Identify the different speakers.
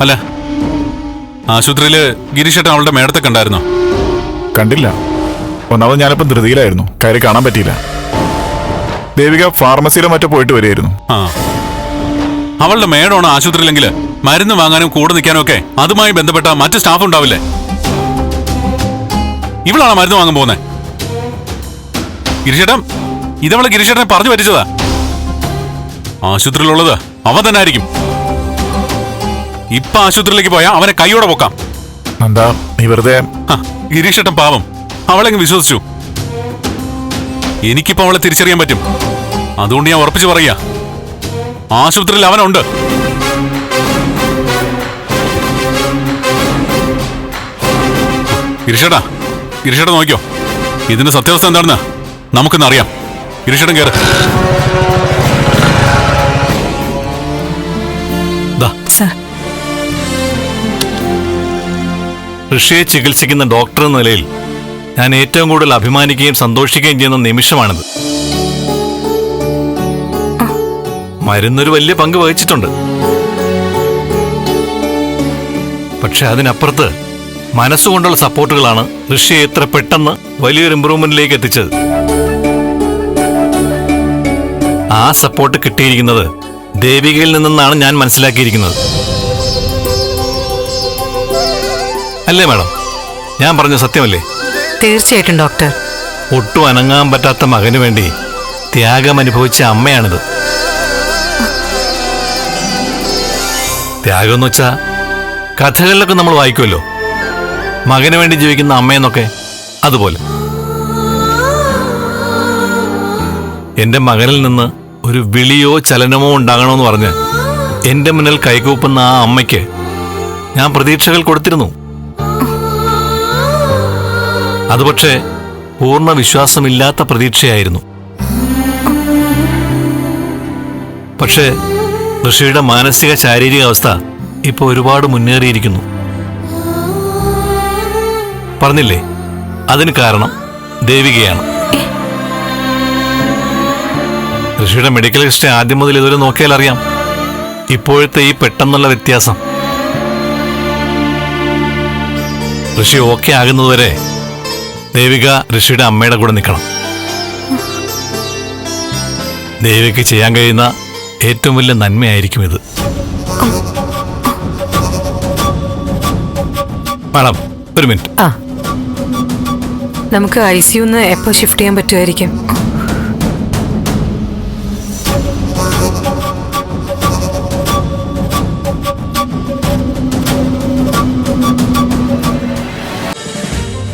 Speaker 1: അല്ല ആശുപത്രിയിൽ ഗിരീഷേട്ടൻ അവളുടെ മേടത്തെ കണ്ടായിരുന്നോ
Speaker 2: കണ്ടില്ല. ഒന്നാമത് ഞാനിപ്പം ധൃതിയിലായിരുന്നു. കയറി കാണാൻ പറ്റിയില്ല. ദേവിക ഫാർമസിയിലോ മറ്റോ പോയിട്ട് വരികയായിരുന്നു.
Speaker 1: ആ. അവളുടെ മേടമാണ് ആശുപത്രിയിലെങ്കിൽ മരുന്ന് വാങ്ങാനും കൂടെ നിൽക്കാനും ഒക്കെ അതുമായി ബന്ധപ്പെട്ട മറ്റു സ്റ്റാഫ് ഉണ്ടാവില്ലേ? ഇവളാണ് മരുന്ന് വാങ്ങാൻ പോകുന്നത് ഗിരിശേട്ടൻ ഇതവളെ ഗിരിശേട്ടനെ പറഞ്ഞു പറ്റിച്ചതാ. ആശുപത്രിയിലുള്ളത് അവ തന്നെ ആയിരിക്കും. ഇപ്പൊ ആശുപത്രിയിലേക്ക് പോയാ അവനെ കൈയോടെ പൊക്കാം.
Speaker 2: എന്താ നീ വെറുതെ
Speaker 1: ഗിരീഷട്ടൻ പാവം. അവളെങ്ങ് വിശ്വസിച്ചു? എനിക്കിപ്പോ അവളെ തിരിച്ചറിയാൻ പറ്റും. അതുകൊണ്ട് ഞാൻ ഉറപ്പിച്ചു പറയാ ആശുപത്രിയിൽ അവനുണ്ട്. ഗിരിഷേട്ടാ ഗിരിഷേട്ട നോക്കിയോ ഇതിന്റെ സത്യാവസ്ഥ എന്താണെന്ന് നമുക്കൊന്ന് അറിയാം ഗിരിഷേട്ടൻ കയറ്
Speaker 3: ഋഷിയെ ചികിത്സിക്കുന്ന ഡോക്ടർ എന്ന നിലയിൽ ഞാൻ ഏറ്റവും കൂടുതൽ അഭിമാനിക്കുകയും സന്തോഷിക്കുകയും ചെയ്യുന്ന നിമിഷമാണിത്. മരുന്നൊരു വലിയ പങ്ക് വഹിച്ചിട്ടുണ്ട്. പക്ഷെ അതിനപ്പുറത്ത് മനസ്സുകൊണ്ടുള്ള സപ്പോർട്ടുകളാണ് ഋഷിയെ എത്ര പെട്ടെന്ന് വലിയൊരു ഇമ്പ്രൂവ്മെന്റിലേക്ക് എത്തിച്ചത്. ആ സപ്പോർട്ട് കിട്ടിയിരിക്കുന്നത് ദേവികയിൽ നിന്നാണ് ഞാൻ മനസ്സിലാക്കിയിരിക്കുന്നത്. അല്ലേ മാഡം? ഞാൻ പറഞ്ഞ സത്യമല്ലേ?
Speaker 4: തീർച്ചയായിട്ടും ഡോക്ടർ.
Speaker 3: ഒട്ടും അനങ്ങാൻ പറ്റാത്ത മകന് വേണ്ടി ത്യാഗം അനുഭവിച്ച അമ്മയാണിത്. ത്യാഗം എന്ന് വെച്ചാ കഥകളിലൊക്കെ നമ്മൾ വായിക്കുമല്ലോ. മകന് വേണ്ടി ജീവിക്കുന്ന അമ്മയെന്നൊക്കെ അതുപോലെ. എന്റെ മകനിൽ നിന്ന് ഒരു വിളിയോ ചലനമോ ഉണ്ടാകണമെന്ന് പറഞ്ഞ് എന്റെ മുന്നിൽ കൈകൂപ്പുന്ന ആ അമ്മയ്ക്ക് ഞാൻ പ്രതീക്ഷകൾ കൊടുത്തിരുന്നു. അത് പക്ഷേ പൂർണ വിശ്വാസമില്ലാത്ത പ്രതീക്ഷയായിരുന്നു. പക്ഷേ ഋഷിയുടെ മാനസിക ശാരീരിക അവസ്ഥ ഇപ്പോൾ ഒരുപാട് മുന്നേറിയിരിക്കുന്നു. പറഞ്ഞില്ലേ? അതിന് കാരണം ദേവികയാണ്. ഋഷിയുടെ മെഡിക്കൽ ഹിസ്റ്ററി ആദ്യം മുതൽ ഇതുവരെ നോക്കിയാൽ അറിയാം. ഇപ്പോഴത്തെ ഈ പെട്ടെന്നുള്ള വ്യത്യാസം. ഋഷി ഓക്കെ ആകുന്നതുവരെ ദേവിക ഋഷിയുടെ അമ്മയുടെ കൂടെ നിൽക്കണം. ദേവിക്ക് ചെയ്യാൻ കഴിയുന്ന ഏറ്റവും വലിയ നന്മയായിരിക്കും ഇത്. മാഡം ഒരു മിനിറ്റ്.
Speaker 4: നമുക്ക് ഐ സിയുന്ന് എപ്പോൾ ഷിഫ്റ്റ് ചെയ്യാൻ പറ്റുമായിരിക്കും?